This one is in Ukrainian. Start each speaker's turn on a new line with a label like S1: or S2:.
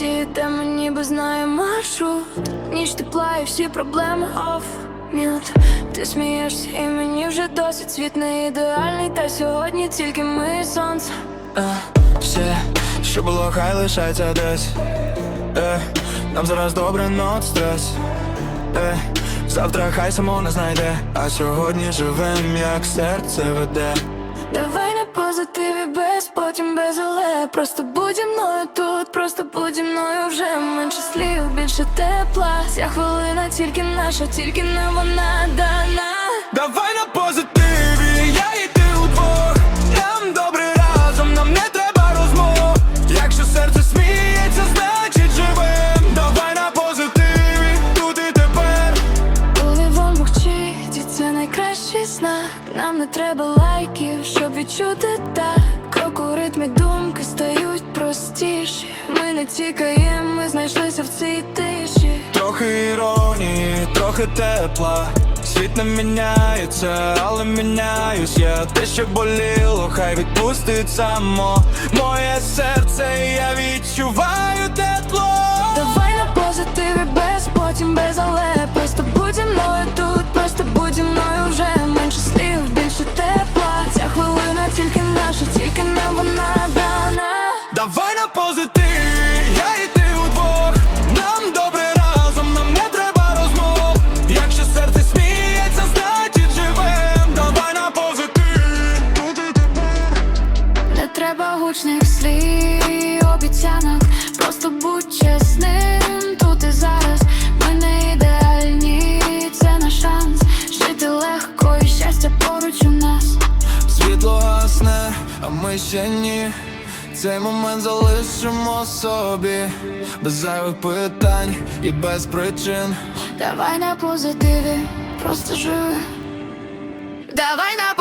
S1: йдемо, ніби знаємо маршрут. Ніч тепла і всі проблеми оф Мілт, ти смієшся, і мені вже досить. Світ не ідеальний, та сьогодні тільки ми і сонце.
S2: Е, Все, що було, хай лишається десь. Е, Нам зараз добре, но стрес е, Завтра хай само не знайде, а сьогодні живем, як серце веде.
S1: Давай на позитиві потім без але. Просто будь зі мною тут, просто будь зі мною вже. Менше слів, більше тепла. Ця хвилина тільки наша, тільки не вона дана.
S2: Давай на позитиві, я і ти удвох. Нам добре разом, нам не треба розмов. Якщо серце сміється, значить живем. Давай на позитиві, тут і тепер.
S1: Коли вон мовчить, і це найкращий знак Нам не треба лайків, щоб відчути Ми тікаємо, ми знайшлися в цій тиші.
S2: Трохи іронії, трохи тепла. Світ не міняється, але міняюсь я. Те, що боліло, хай відпустить само. Моє серце, я відчуваю тепло
S1: гучних слів, обіцянок. Просто будь чесним тут і зараз. Ми не ідеальні, це наш шанс. Жити легко і щастя поруч у нас.
S2: Світло гасне, а ми ще ні. Цей момент залишимо собі. Без зайвих питань і без причин.
S1: Давай на позитиві, просто живи. Давай на позитиві